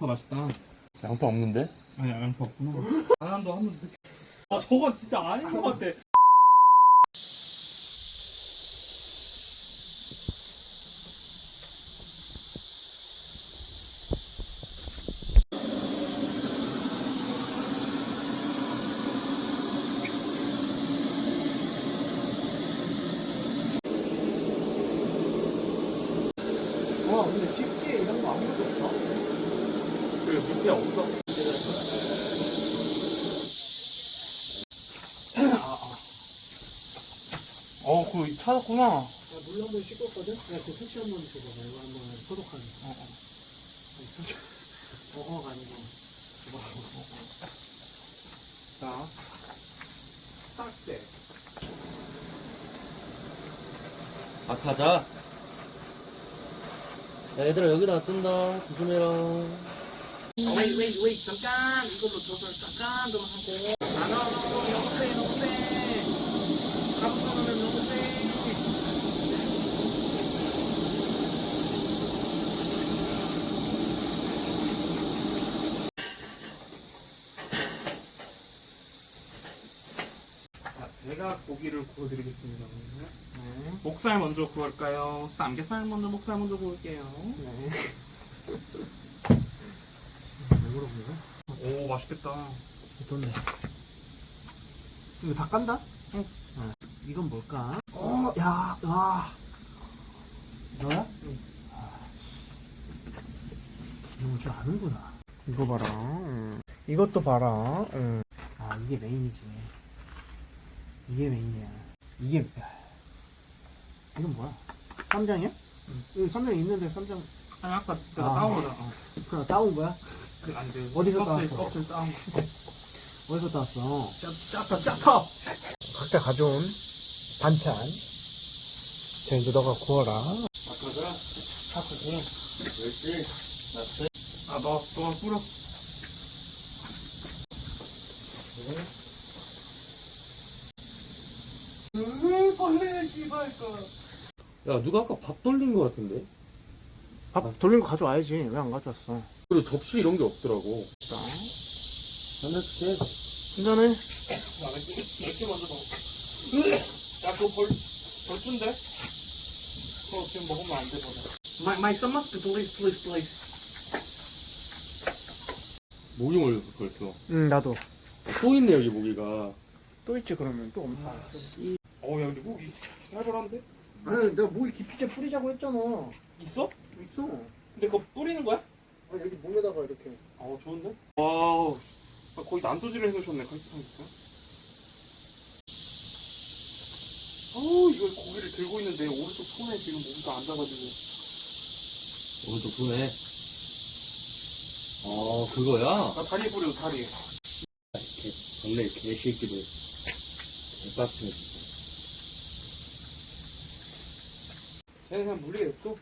양파 맛있다. 양파 없는데? 아니 양파 없구나. 강한도 한번 드. 아 저건 진짜 아닌 것 같아. 와 근데 집게 이런 거 아무것도 없어? 그 밑에 없어. 어, 그거 찾았구나. 물 한 번 씻었거든? 내가 그 touch 한번 줘봐 이거 한번 소독하는 거 어 어 어 어가 아니고 자, 딱대. 아 가자 야 얘들아 여기다 놔둔다 조심해라 웨이 웨이 웨이 잠깐 이걸로 저걸 잠깐 좀 하고. 아, no, no, no, no sé, no sé. 가보면 no sé. 자, 제가 고기를 구워드리겠습니다. 네 목살 먼저 구울까요? 삼겹살 먼저 목살 먼저 구울게요. 네. 왜 물어보냐? 오 맛있겠다. 좋네 이거 다 깐다? 응. 어. 이건 뭘까? 어, 야, 와. 너야? 응. 이거 줄 아는구나. 이거 봐라. 응. 이것도 봐라. 응. 아, 이게 메인이지. 이게 메인이야. 이게, 야. 이건 뭐야? 쌈장이야? 응. 여기 쌈장 있는데 쌈장, 아니 아까 내가 아. 따온. 어. 그냥 따온 거야? 그, 안 돼. 어디서 껍질, 따왔어? 껍질 따온 거. 어디서 따왔어? 짜, 짜다, 짜다! 각자 가져온 반찬. 자, 이제 너가 구워라. 아까가 샤프지. 그렇지 아, 너, 너가 뿌려. 으, 벌레, 씨발, 거. 야 누가 아까 밥 돌린 거 같은데? 밥 돌린 거 가져와야지. 왜 안 가져왔어? 그리고 접시 이런 게 없더라고 자, 한잔해 한잔해. 야, 맥주, 맥주 먼저 먹어. 으, 야, 그거 벌, 벌준데? 그거 지금 먹으면 안 돼, 버려. My, my stomach, please, please, please. 모기 몰렸어 벌써 응, 나도. 또 있네 여기 모기가 또 있지, 그러면. 또 없나? 어, 야, 근데 목이 살벌한데? 아니, 내가 모기 기피제 뿌리자고 했잖아. 있어? 있어. 근데 그거 뿌리는 거야? 아, 여기 몸에다가 이렇게. 어, 좋은데? 와우. 아, 거의 난도질을 해놓으셨네, 칼국수니까. 어우, 이걸 고기를 들고 있는데, 오른쪽 손에 지금 모기가 앉아가지고. 오른쪽 손에 아 그거야? 나 다리에 뿌려, 다리에. 개, 동네 개새끼들 개빡치네 진짜 쟤는 그냥 물리겠어?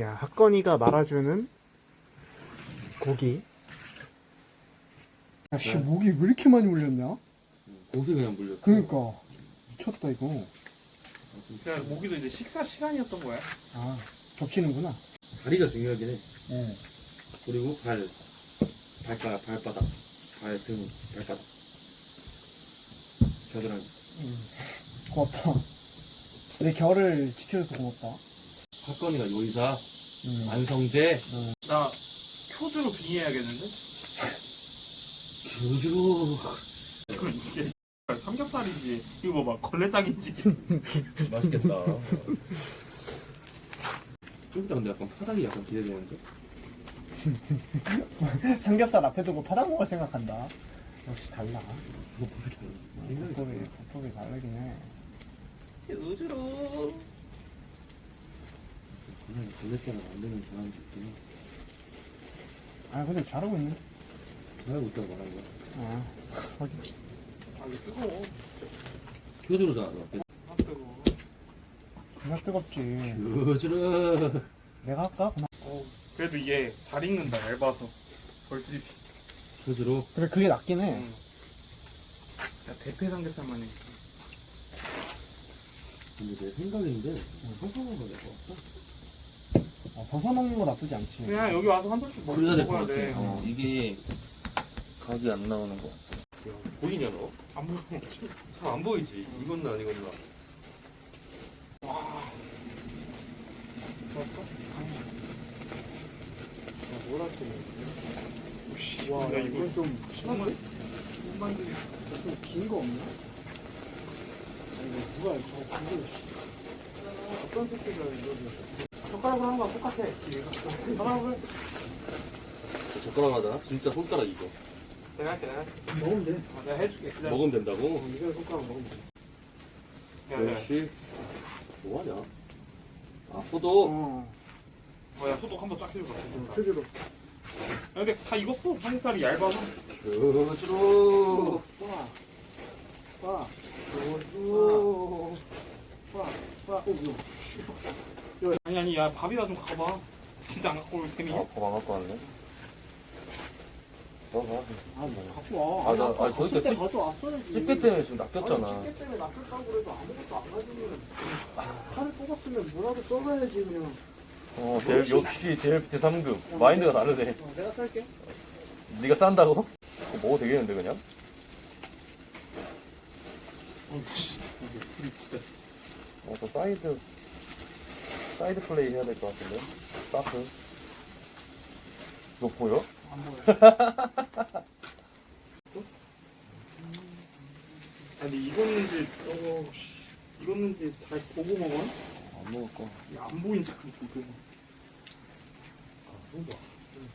야, 학건이가 말아주는 고기. 야, 씨, 네. 모기 왜 이렇게 많이 물렸냐? 고기 그냥 물렸어 그니까. 미쳤다, 이거. 그냥 모기도 이제 식사 시간이었던 거야. 아, 겹치는구나. 다리가 중요하긴 해 응. 그리고 발 발바닥 발바닥 발등 발바닥 겨드랑이 고맙다. 내 결을 지켜줘서 고맙다. 사건이가 요리사 응. 안성재 나 표주로 빙의해야겠는데? 교주 이거 이게 삼겹살인지, 이거 봐, 걸레장인지. 맛있겠다 좀 이따 근데 약간 파닭이 약간 기대되는데 삼겹살 앞에 두고 파닭 먹을 생각한다. 역시 달라. 잘 국법이, 국법이 다르긴 해. 우주로. 그냥 걸레살을 만드는 사람도 있긴 해 아, 근데 잘하고 있네. 잘하고 있다고 말한 거야 아, 하긴. 아, 이거 뜨거워. 교주로 나왔어 아, 뜨거워. 그냥 뜨겁지. 교주로 내가 할까? 그냥. 어우, 그래도 얘 잘 익는다, 얇아서. 벌집이. 교주로 그래, 그게 낫긴 해. 응. 야, 대패 삼겹살만 해. 근데 내 생각인데 평평한 거 내가 없어 벗어 먹는 거 나쁘지 않지. 그냥 여기 와서 한 번씩 먹- 그래야 될 것 먹어야 같아. 돼. 어, 이게 각이 안 나오는 것 같아. 보이냐 너? 안 보여. 잘안 보이지. 이건 나 이건 나. 와, 야, 이건 좀 심한데? 만들 좀긴 거 없나? 아니, 이거 누가 저거 긴 거, 어떤 새끼가 이거 젓가락으로 하는 거랑 똑같아. 젓가락으로 젓가락 하자. 진짜 손가락 이거. 내가 할게 내가 할게. 먹으면 돼. 어, 내가 해줄게. 기다려. 먹으면 된다고? 어, 이거 손가락 먹으면 돼. 야, 야. 역시. 뭐하냐? 아 소도. 어, 어, 야 소독 한번 쫙 해줘봐. 야, 크기로. 근데 다 익었어. 삼겹살이 얇아서. 그주로. 와, 와, 오, 와, 와, 오. 아니 아니 야 밥이나 좀 가봐. 진짜 안 갖고 올 셈이야? 어? 밥안 갖고 왔네. 어, 아, 뭐 갖고 와. 아, 나- 아, 저기 갔을 때 집- 가져왔어야지. 집게 때문에 지금 아니, 낚였잖아. 집게 때문에 낚였다고 그래도 아무것도 안 가지면 칼을 뽑았으면 뭐라도 써봐야지 그냥. 어, 제일, 역시 제일 3급. 마인드가 다르네. 어, 내가 살게. 네가 싼다고? 그거 먹어도 되겠는데 그냥? 둘이 진짜. 어, 또 사이드 사이드 플레이 해야 될 것 같은데. 사프. 이거 보여? 안 보여. 아니 익었는지 저거 익었는지 잘 보고 먹어. 안 먹을 거. 야, 안 보인 척 지금.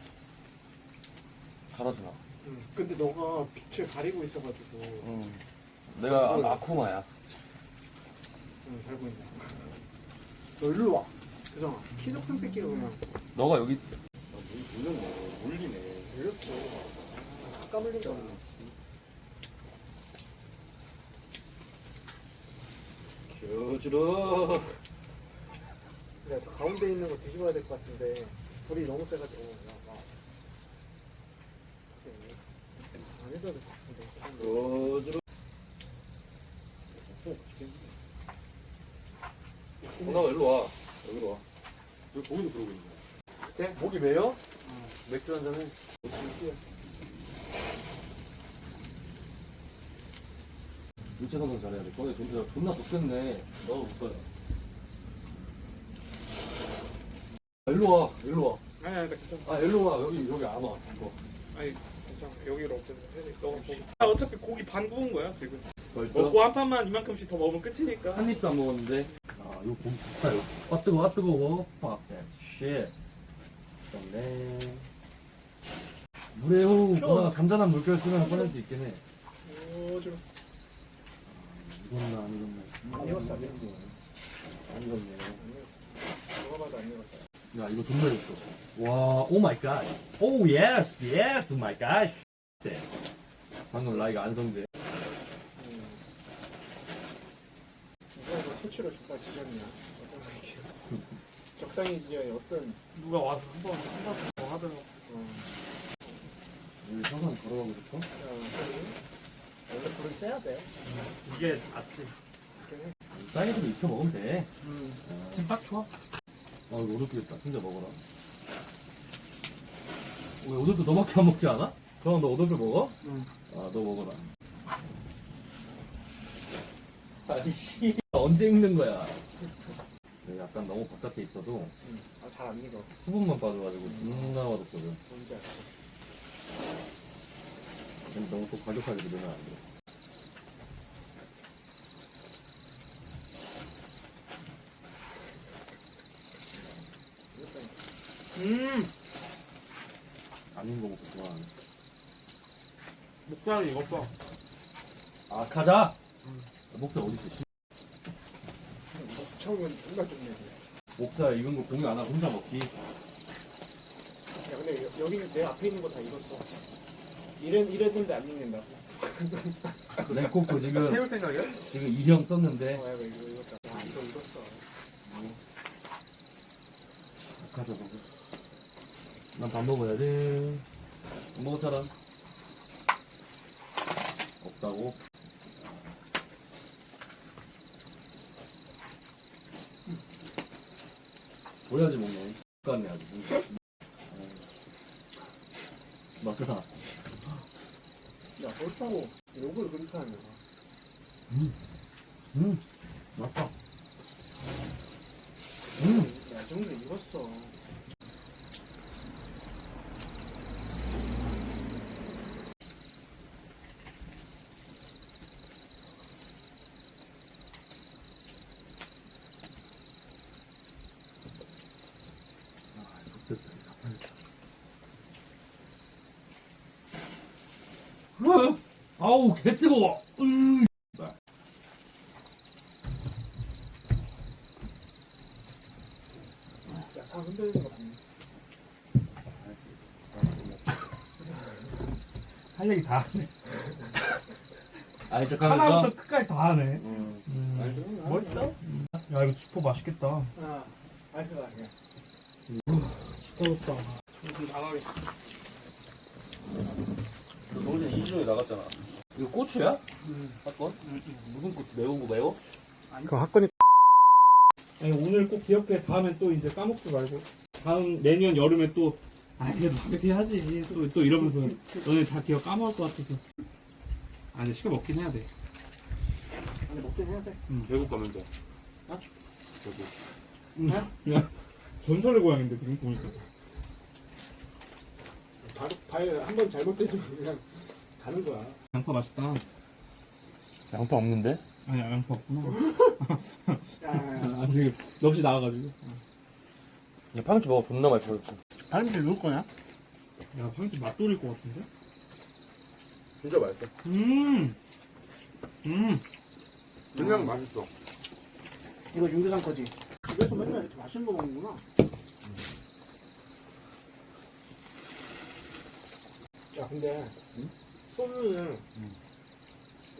잘하지 마. 응. 근데 너가 빛을 가리고 있어가지고 응. 내가 아- 아쿠마야. 응, 잘 보인다. 너 일로 와. 그잖아. 키도 큰 새끼가 그냥 너가 여기. 물렸네. 물리네. 이렇게 까물린다. 교주로. 내가 저 가운데 있는 거 뒤집어야 될 것 같은데 불이 너무 세가지고 야, 나. 안 해도 될것 같은데. 교주로. 나 일로 와. 여기로 와. 여기 거기도 그러고 있네. 네? 목이 메요? 맥주 한 잔 해. 일체 성공 잘해야 돼. 거기 존나, 존나 덥겠네. 너도 못 가요. 일로 와, 일로 와. 아니 아니 나 괜찮아. 아, 일로 와. 여기, 여기 안 와. 이거. 아니 괜찮아. 여기로 어쨌든 해. 너가 고기. 아 어차피 고기 반 구운 거야 지금. 먹고 한 판만 이만큼씩 더 먹으면 끝이니까. 한 입도 안 먹었는데. 아, 이거 고기 좋다, 이거. 아, 뜨거워, 아, 뜨거워. Fuck that shit. 좋네. 물에 후, 와, 잠잠한 물결 쓰면 꺼낼 수 있긴 해. 오, 좀. 익었나, 안 익었나. 안 익었어, 안 익었어. 안 익었네. 누가 봐도 안 익었어. 야, 이거 정말 맛있어. 와, 오 마이 갓. 오, 예스, 예스, 오 마이 갓. 네. 방금 라이가. 누가 이거 토치로 족발 지졌냐? 어떤 새끼야? 적당히 지어야 어떤 누가 와서 한번 한번더 하더라고. 어, 우리 항상 걸어가고 싶어? 야, 원래 불을 세야 돼. 이게 낫지. 사이드로 익혀 먹으면 돼. 음. 지금 딱 좋아. 아, 이거 오돌뼈 진짜 먹어라. 왜 오돌뼈 너밖에 안 먹지 않아? 그럼 너 오돌뼈 먹어? 응. 아, 너 먹어라. 아니, 씨. 언제 익는 거야? 네, 약간 너무 바깥에 있어도 음. 아, 잘 안 익어. 수분만 빠져가지고 존나 맛없거든. 뭔지 알아. 근데 너무 또 과격하게 들으면 안 돼. 음. 아닌 거 먹고 좋아하네. 목살이 익었어. 아, 가자! 목살 어딨어, 씨. 처음은 정말 좀 내지. 목살 익은 거 공유 안 하고 혼자 먹기. 야, 근데 여, 여기는 내 앞에 있는 거 다 익었어. 이랬, 이랬는데 안 익는다고. 랭코코 지금, 태울 생각이야? 지금 2형 썼는데. 어, 야, 이거 익었다. 야, 이거 익었어. 가자, 먹어. 난밥 먹어야 돼. 안 먹을 사람? 없다고? 보여야지 먹네. 같네 아주. 맛있다. 야 그렇다고 욕을 그렇게 하면 음, 맛있다. 음, 야 정도 익었어 좋겠다. 어? 아우 개 뜨거워. 으이. 야상 흔들리는 거 봤네 할 얘기 다 하네. 아니 하나부터. 끝까지 다 하네. 음. 음. 멋있어? 야 이거 지퍼 맛있겠다. 아 알겠다 그냥 진짜 좋다. 여기 나가겠어. 너네 이주에 나갔잖아. 이거 고추야? 무슨 고추? 매운 거 매워? 그 학건이 아니 오늘 꼭 기억해. 다음엔 또 이제 까먹지 말고. 다음 내년 여름에 또 아, 그래도 바베큐 해야지. 또, 또 이러면서 너네 다 기억 까먹을 것 같아서. 아, 근데 시켜 먹긴 해야 돼. 근데 먹긴 해야 돼 대구 가면 돼. 어? 대구. 야, 전설의 고향인데 지금 보니까. 바로 발 한 번 잘못되면 그냥 가는 거야 양파 맛있다. 양파 없는데? 아니 양파 없구나. 아, 지금 넋이 나와가지고. 야, 파김치 먹어. 존나 맛있어. 발음질 누울 거냐? 야, 파김치 맛돌일 것 같은데? 진짜 맛있어. 음, 음. 그냥 맛있어. 이거 윤규상 거지 집에서 맨날 이렇게 맛있는 거 먹는구나 야 근데 소주는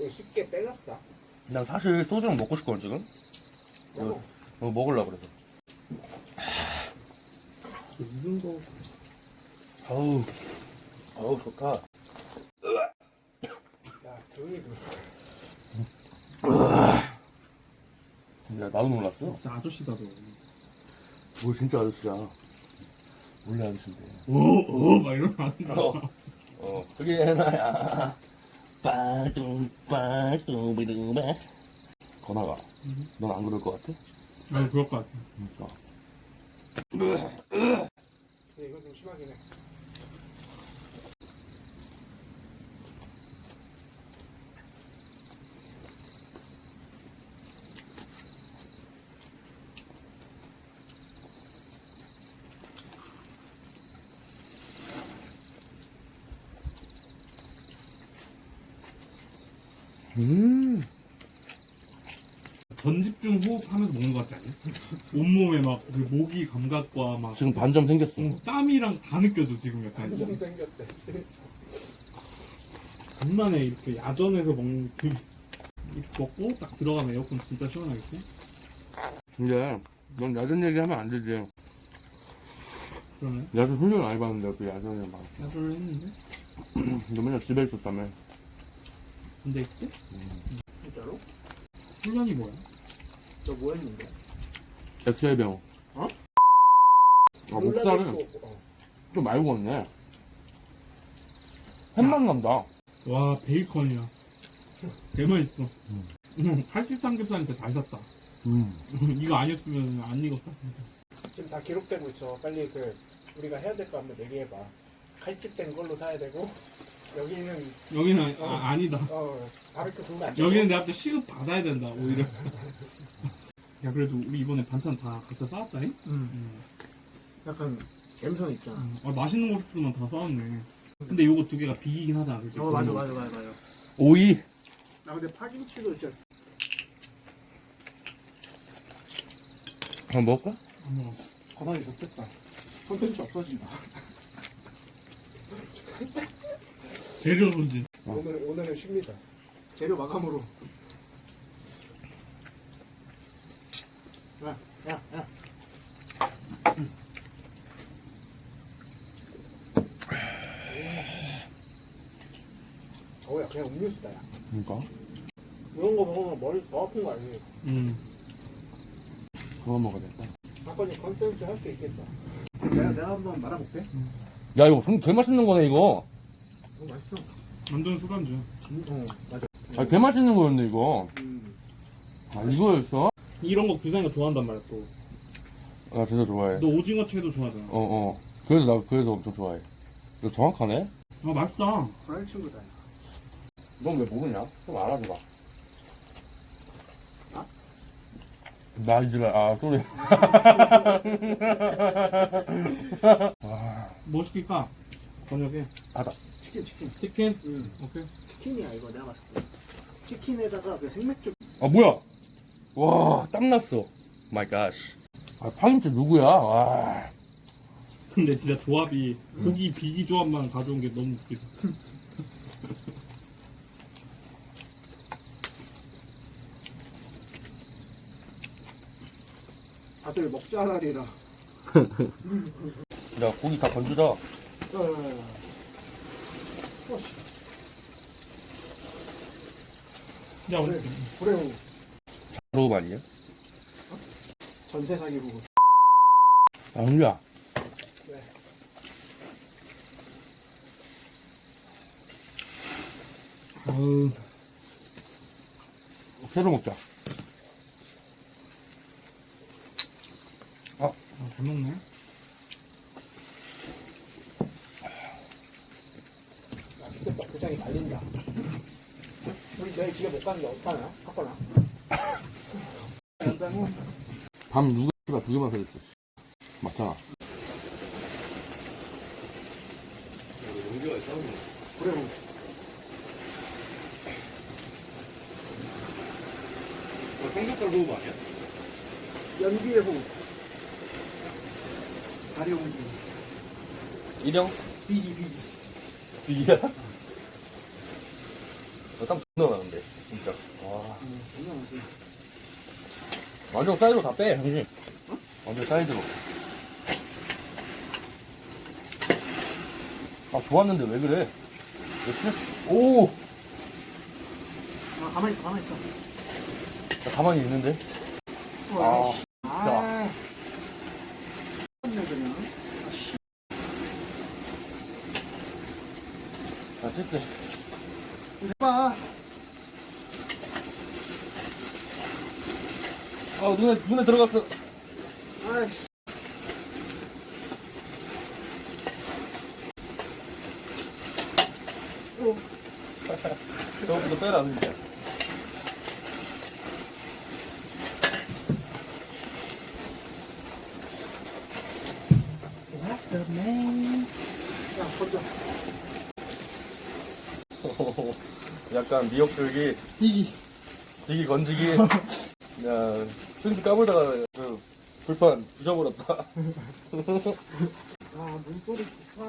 되게 쉽게 빼놨다 난 사실 소주랑 먹고 싶거든, 지금. 나도 이거 먹으려고 그래서. 무슨 거? 아우. 아우, 좋다. 야 조용히 좀 야, 나도 놀랐어. 진짜 아저씨다 너. 뭐 진짜 아저씨야. 원래 아저씨인데. 오, 오, 막 이러면 어, 어, 그게 나야. 빠뚱, 빠뚱, 비두바. 건아가, 넌 안 그럴 것 같아? 아, 그럴 것 같아. 그러니까. 근데 이거 좀 심하긴 해 음. 전집중 호흡하면서 먹는 것 같지 않냐? 온몸에 막 그 모기 감각과 막 지금 반점 생겼어. 어, 땀이랑 다 느껴져 지금 약간 완전 생겼대 간만에 이렇게 야전에서 먹는 그 이렇게 먹고 딱 들어가면 에어컨 진짜 시원하겠지? 근데, 넌 야전 얘기하면 안 되지. 그러네 야전 훈련 안 해봤는데, 그 야전에 막. 야전을 했는데 너 맨날 집에 있었다며. 근데 있지? 진짜로? 훈련이 뭐야? 너뭐 했는데? 엑스해병. 어? 아, 목살은 어. 좀 많이 구웠네. 햄만 난다. 와 베이컨이야 개맛있어 음. 음. 83겹살 진짜 잘 샀다 음. 이거 아니었으면 안 익었다 진짜 지금 다 기록되고 있어 빨리 그 우리가 해야 될 거 한번 얘기해봐 칼집된 걸로 사야 되고 여기는 여기는 어. 아, 아니다 어 바베큐 구우면 안 되고 여기는 내가 또 시급 받아야 된다 오히려 야 그래도 우리 이번에 반찬 다 각자 싸왔다니? 음. 약간 감성 있잖아 아, 맛있는 것들만 다 싸웠네 근데 요거 두 개가 비기긴 하잖아 그치? 어 맞아 맞아 맞아 맞아 오이. 나 근데 파김치도 진짜 한번 먹을까? 안 먹어 거당이 좋겠다 콘텐츠 없어진다 재료 손질 어. 오늘, 오늘은 쉽니다 재료 마감으로 야, 야, 야. 어야 그냥 음료수다 야 그러니까. 이런 거 먹으면 머리 더 아픈 거 아니에요 음. 그거 먹어야겠다. 사건이 컨텐츠 할 수 있겠다 내가 내가 한번 말아볼게. 야 이거 좀개 맛있는 거네 이거. 어, 맛있어. 완전 술안주. 음, 어 맞아. 아, 개 맛있는 거였네 이거. 음. 아 이거였어? 이런 거 규상이가 좋아한단 말이야 또. 아 진짜 좋아해. 너 오징어 채도 좋아하잖아. 어 어. 그래서 나 그래서 엄청 좋아해. 이거 정확하네. 아 맛있다. 그럴 친구다. 넌 왜 모르냐? 좀 알아줘봐. 아? 나 이제 아 소리. 아, 뭐 시킬까? 저녁에 치킨 치킨. 치킨. 음. 오케이. 치킨이야 이거 내가 봤을 때. 치킨에다가 그 생맥주. 아 뭐야? 와 땀났어. 마이 갓. 아 파김치 누구야? 와. 근데 진짜 조합이 고기 비기 조합만 가져온 게 너무 웃기다. 다들 먹자라리라. 야 고기 다 건져자. 야 그래. 우리 그래요. 로우 아니야? 전세 사기로. 아 은주야. 왜? 아우 새로 먹자. 아, 잘 먹네. 고장이 달린다. 우리 내일 집에 못 가는 게 어떡하냐? 하거나. 밤 누가 씨발 두 개만 사줬어. 맞잖아. 그래요. 삼겹살 로우 아니야? 연기의 호. 다리 옮기. 일형 비기 비기. 비기야? 땀 존나 나는데 진짜. 와. 아니지. 완전 사이드로 다 빼, 형님. 완전 사이드로. 아, 좋았는데 왜 그래? 왜 그래? 오! 아, 가만히 있어, 가만히 있어. 나 가만히 있는데? 아, 아, 아. 네 그냥. 나 찍게. 봐. 아, 눈에, 눈에 들어갔어. 아이씨. 어, 저거부터 빼라, 진짜. 야, 건져. 약간 미역줄기, 비기. 비기 건지기. 야, 끈지 까불다가 그 불판 부셔버렸다. 아, 물소리 좋다.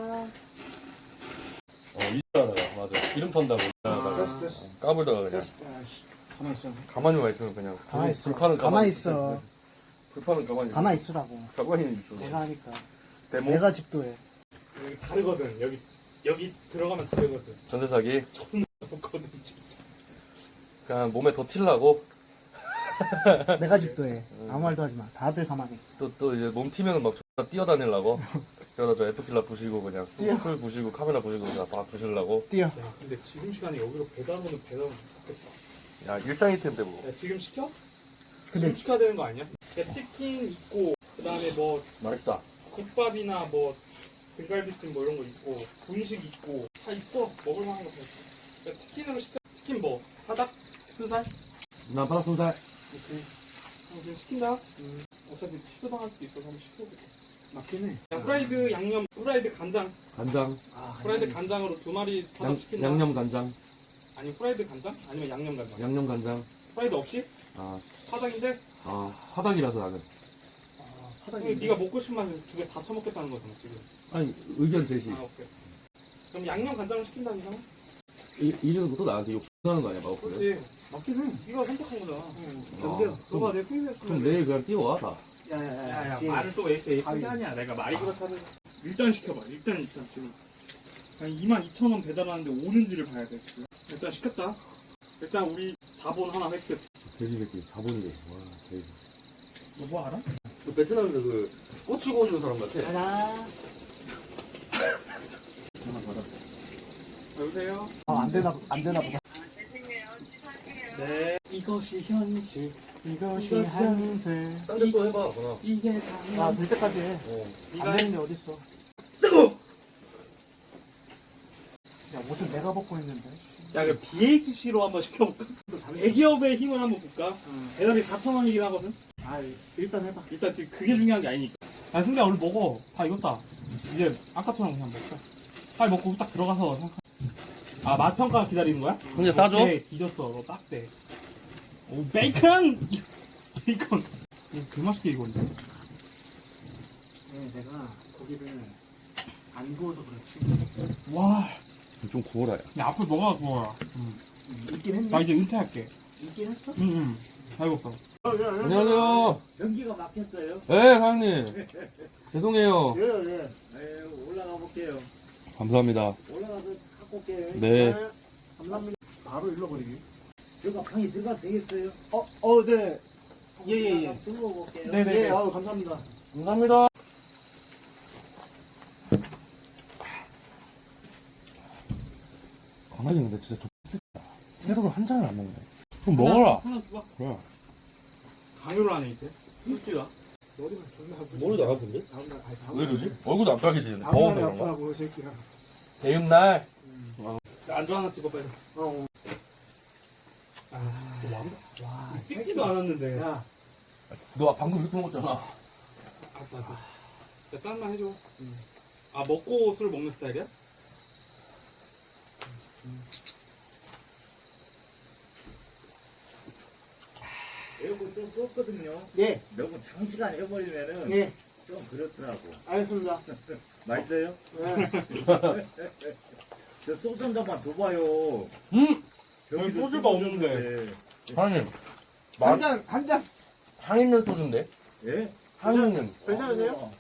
어, 이상하다. 맞아. 기름 턴다고. 됐어, 됐어, 됐어. 까불다가 그냥. 됐어. 아이씨. 가만히 있어. 가만히만 있으면 그냥. 가만히 있어. 불판은 가만히 있어. 불판은 가만히 있어. 가만히 있으라고. 가만히 있어. 내가 하니까. 데모? 내가 집도해. 여기 다르거든. 여기 여기 들어가면 다르거든. 전세 사기. 좋거든 진짜. 그냥 몸에 더 틸라고. 내가 집도해. 아무 말도 하지 마. 다들 가만히 있어. 또, 또 이제 몸 튀면 막 X나 뛰어다니려고. 그러다 저 에프킬라 부시고 그냥. 뛰어. 풀 부시고 카메라 부시고 그냥 막 부시려고. 뛰어. 야 근데 지금 시간에 여기로 배달 오는 배달 오면 좋겠다. 야, 일상 이템인데 뭐. 야 지금 시켜? 근데- 지금 시켜야 되는 거 아니야? 야 치킨 있고 그 다음에 뭐 맛있다. 국밥이나 뭐 등갈비찜 뭐 이런 거 있고 분식 있고 다 있어 먹을 만한 거 다 있어. 야 치킨으로 시켜. 치킨 뭐 사닭? 순살? 난 바닥 순살. 있지. 어, 그냥 시킨다. 어차피 취소당할 수도 있어서 한번 시켜보자. 맞긴 해. 야, 프라이드 양념, 프라이드 간장, 간장. 아, 프라이드 간장으로 두 마리 사닭 시킨다. 간장. 아니 프라이드 간장? 아니면 양념 간장? 양념 간장. 프라이드 없이? 아, 사닭인데? 아, 화닭이라서 나는. 아, 사장님. 네가 먹고 싶은 맛을 두 개 다 처먹겠다는 거잖아 지금. 아니, 의견 제시. 아 오케이. 그럼 양념 간장을 시킨다는 거잖아? 이, 이래서 또 나한테 욕하는 거 아니야, 마우스를? 그렇지. 맞긴 해. 네가 선택한 거잖아. 견뎌. 너가 내. 그럼 내일 그냥 뛰어와, 다. 야야야. 야야 말을 또 왜 이렇게 예쁘게 가위. 하냐 내가 말이 그렇다는 일단 시켜봐 일단 일단 지금 22,000원 배달하는데 오는지를 봐야 돼 지금. 일단 시켰다 일단 우리 자본 하나 획득 돼지 새끼, 자본이래. 와, 돼지. 너뭐 알아? 그 베트남에서 그 꼬치 구워주는 사람 같아. 하나. 여보세요? 아, 안 되나, 안 되나 보다. 네. 이것이 현실. 이것이 한세. 딴데또 해봐, 그나. 이게 아, 당연. 될 때까지 해. 어. 안 되는 게 어딨어. 야, 옷은 내가 벗고 있는데. 야, 그 BHC로 한번 시켜볼까? 대기업의 힘을 한번 볼까? 배달이 4,000원이긴 하거든? 아, 일단 해봐. 일단 지금 그게 중요한 게 아니니까. 아, 승리야, 얼른 먹어. 다 익었다. 이제 아까처럼 그냥 먹자. 빨리 먹고 딱 들어가서 생각. 아, 맛평가 기다리는 거야? 근데 싸줘? 오케이, 뒤졌어. 너딱 돼. 오, 베이컨! 베이컨. 이거 개 맛있게 익었는데. 네, 내가 고기를 안 구워서 그렇지. 와, 좀 구워라. 야, 앞으로 너가 구워라. 응. 음, 있긴 했네. 나 이제 은퇴할게. 있긴 했어? 응, 응. 다 익었어. 안녕하세요. 전기가 막혔어요. 네, 사장님. 죄송해요. 예, 예. 네, 올라가 볼게요. 감사합니다. 올라가서 올게요. 네. 감사합니다. 바로 일러 버리기. 제가 방에 들어가도 되겠어요? 어, 어, 네. 예, 예, 예. 들어가 볼게요. 네 네. 예, 아유, 감사합니다. 감사합니다. 강아지 근데 진짜 좋겠다. 세로를 한 잔을 안 먹네. 좀 먹어라. 하나 줘봐. 그래. 강요를 하네, 이제. 솔직히가. 머리만 존나 아프지. 머리도 안 아픈데? 다음날, 아니, 다음날. 왜 이러지? 얼굴도 안. 다음날에 더워서 그런가? 아프라고, 이 새끼야. 대음날. 안주 하나 찍어, 빨리. 어, 어. 아, 와, 찍지도 않았는데. 야, 너 방금 이렇게 먹었잖아. 알았어, 알았어. 야, 짠만 해줘. 아, 먹고 술 먹는 스타일이야? 에어컨 좀 껐거든요. 예, 너무 장시간 해버리면은 예. 좀 그렇더라고. 알겠습니다. 맛있어요? 예. 저 소주 한 잔만 줘봐요. 음! 여기 소주가 없는데. 사장님. 한 맛, 잔, 한 잔. 향 있는 소주인데? 예? 향 있는. 괜찮으세요?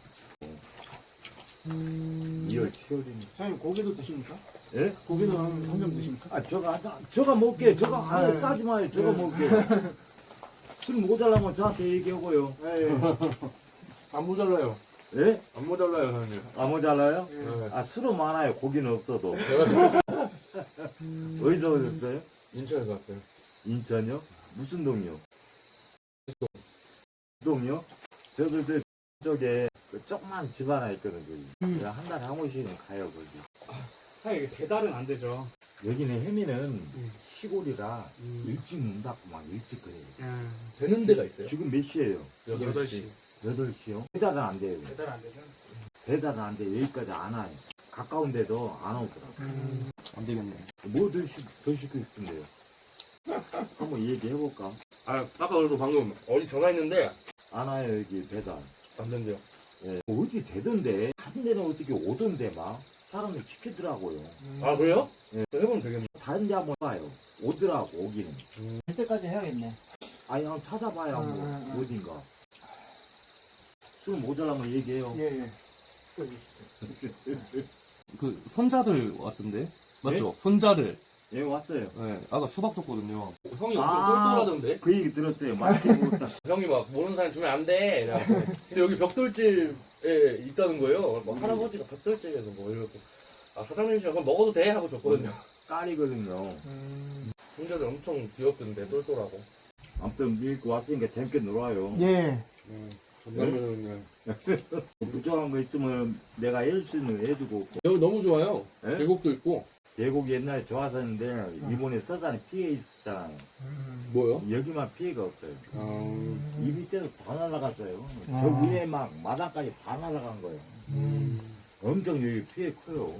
이월 치열이니. 사장님, 고기도 드십니까? 예? 고기도 한점 드십니까? 아, 저거, 한 저거 먹게. 저거 하나 네. 싸지 마요. 저거 먹게. 술 모자라면 저한테 얘기하고요. 예, 예. 안 모자라요. 예? 안 모자라요, 사장님. 안 모자라요? 예. 아, 술은 많아요. 고기는 없어도. 어디서 오셨어요? 인천에서 왔어요. 인천이요? 무슨 동이요? 동이요? 저기 그 쪽에 그 조그만 집 하나 있거든 거기. 제가 한 달에 한 번씩은 가요 거기. 사장님, 이게 배달은 안 되죠. 여기는 혜미는 시골이라 일찍 문 닫고 막 일찍 그래요. 되는 데가 있어요? 지금 몇 시예요? 8시. 8시요? 배달은 안 돼요. 배달 안 되죠? 배달은 안 돼. 여기까지 안 와요. 가까운 데도 안 오더라고. 안 되겠네. 뭐 더, 시, 더 시키고 싶은데요? 한번 얘기해볼까? 아, 아까 그래도 방금 어디 전화했는데 안 와요 여기 배달. 안 된대요. 예. 어디 되던데 다른 데는 어떻게 오던데 막 사람이 시키더라고요 아, 그래요? 예. 또 해보면 되겠네. 다른 데 한번 봐요 오더라고 오기는 될 때까지 해야겠네. 아니 한번 찾아봐야 뭐 음, 음, 음. 어딘가 술 모자라면 얘기해요 예, 예. 그 손자들 왔던데? 맞죠? 손자들. 예 왔어요 네, 아까 수박 줬거든요. 형이 아. 엄청 똘똘하던데? 그 얘기 들었어요 맛있게 먹었다 형이 막 모르는 사람 주면 안 돼. 이래갖고. 근데 여기 벽돌집에 있다는 거예요. 막 할아버지가 벽돌집에서 뭐 이러고. 아, 사장님 씨가 그럼 먹어도 돼? 하고 줬거든요. 딸이거든요 손자들 엄청 귀엽던데, 똘똘하고. 아무튼 미국 왔으니까 재밌게 놀아요 예. 감사합니다. 부정한 거 있으면 내가 거 해주고 여기 너무 좋아요. 예? 계곡도 있고. 계곡이 옛날에 좋았었는데 이번에 서산에 피해 있었잖아요 뭐요? 여기만 피해가 없어요 아, 이 밑에서 다 날아갔어요. 아. 저 위에 막 마당까지 다 날아간 거예요. 엄청 여기 피해 커요.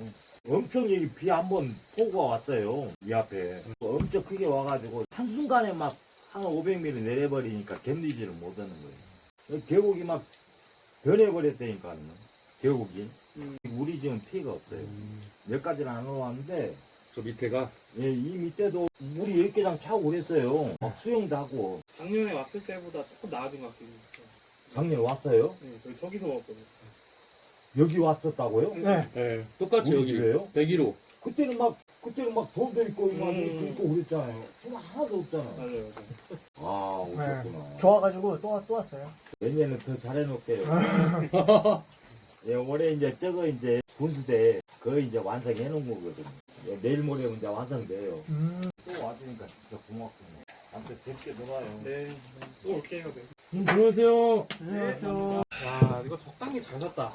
엄청 여기 비 한 번 폭우가 왔어요. 이 앞에. 엄청 크게 와가지고 한순간에 막 한 500mm 내려버리니까 견디지를 못하는 거예요. 계곡이 막 변해버렸다니까요. 계곡이. 우리 집은 피해가 없어요. 몇 가지는 안 올라왔는데 저 밑에가. 예, 이 밑에도 물이 10개장 차고 그랬어요. 막 수영도 하고. 작년에 왔을 때보다 조금 나아진 것 같긴 해요. 작년에 왔어요? 네, 저희 저기서 먹었거든요. 여기 왔었다고요? 네. 네. 똑같이 우리 여기. 집에요? 101호. 그때는 막 그때는 막 돌도 있고 이거 음. 있고 그랬잖아요. 지금 하나도 없잖아. 맞아요, 맞아요. 아 오셨구나. 좋아가지고 또, 또 왔어요. 내년은 더 잘해놓을게요. 예, 올해 이제 저거 이제 분수대 거의 이제 완성해 놓은 거거든요. 예, 내일 모레 이제 완성돼요. 음. 또 와주니까 진짜 고맙군요. 아무튼 재밌게 놀아요. 네. 또 올게요. 네. 음, 들어오세요. 안녕하세요. 와 이거 적당히 잘 샀다.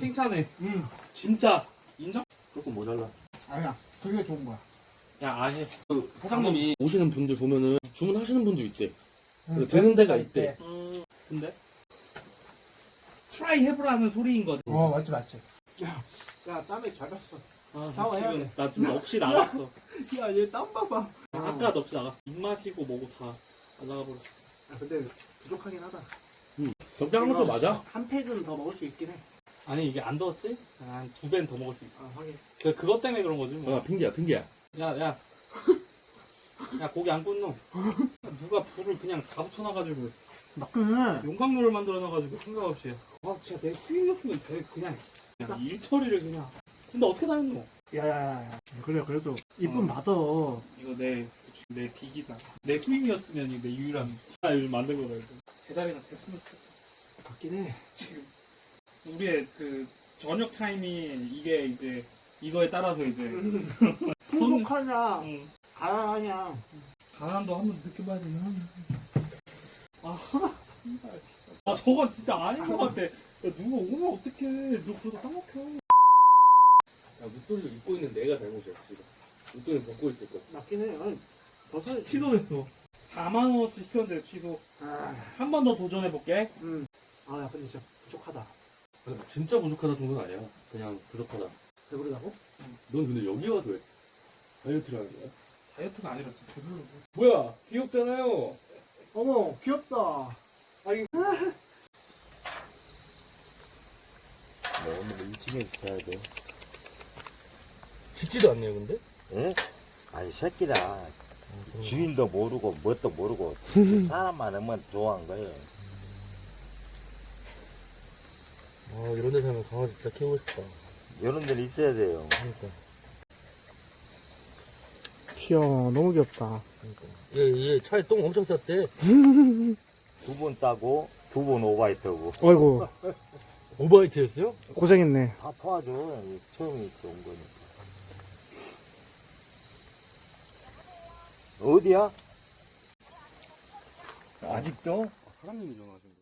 칭찬해. 음. 진짜 인정? 조금 모자라. 아니야. 되게 좋은 거야. 야 아니. 사장님이 오시는 분들 보면은 주문하시는 분도 있대. 응, 되는 데가 있대. 음 근데 트라이 해보라는 소리인 거지. 어, 맞지, 맞지. 야, 야, 땀에 젖었어. 아, 샤워해야 지금 나 지금 넋이 나갔어. 야, 얘 땀 봐봐. 아까 넋이 나갔어. 입 마시고 뭐고 다 날아가 버렸어. 야, 근데 부족하긴 하다. 적당한 것도 맞아. 한 팩은 더 먹을 수 있긴 해. 아니 이게 안 더웠지? 한 두 배는 더 먹을 수 있어. 아, 확인. 그 그것 때문에 그런 거지 뭐. 아, 핑계야, 핑계야. 야, 야. 야, 고기 안 굽노? 누가 불을 그냥 다 붙여놔가지고, 해. 용광로를 만들어놔가지고, 생각 없이. 아, 진짜 내 후임이었으면 돼, 그냥. 그냥 일 처리를 그냥. 근데 어떻게 다 했노? 야, 야, 야. 그래, 그래도 이쁨 받아. 이거 내, 내 비기다. 내 후임이었으면 이게 내 유일한, 아, 요즘 만든 거다, 이거. 제자리가 됐으면 좋겠다. 받긴 해. 지금. 우리의 그, 저녁 타임이, 이게 이제, 이거에 따라서 이제, 행복하냐, 응. 가난하냐. 가난도 한번 느껴봐야 되나? 아, 진짜. 아, 저건 진짜 아닌 것 같아. 야, 누가 오면 어떡해. 너 그러다 까먹혀. 야, 목도리를 입고 있는 내가 잘못이야, 지금. 목도리 벗고 있을 거. 맞긴 해. 아니, 벗어야지. 취소됐어. 4만원어치 시켰는데 취소. 아, 한 번 더 도전해볼게. 음. 아, 야, 근데 진짜 부족하다. 진짜 부족하다 정도는 아니야. 그냥 부족하다. 배부르다고? 넌 근데 여기 와서 왜 다이어트를 하는 거야? 다이어트가 아니라 진짜 배불러. 뭐야, 귀엽잖아요. 어머, 귀엽다. 뭐 오늘 일찍 자야 돼. 짖지도 않네요, 근데? 예? 아니 새끼라 주인도 모르고 뭣도 모르고 사람만 하면 좋아한 거예요. 아, 이런 데 살면 강아지 진짜 키우고 싶다. 이런 데는 있어야 돼요. 그러니까. 귀여워. 너무 귀엽다. 얘, 얘 차에 똥 엄청 쌌대. 두 번 싸고 두 번 오바이트고 어이구, 오바이트였어요? 고생했네. 다 도와줘. 처음에 온 거니까. 어디야? 아직도? 사장님이 전화하신.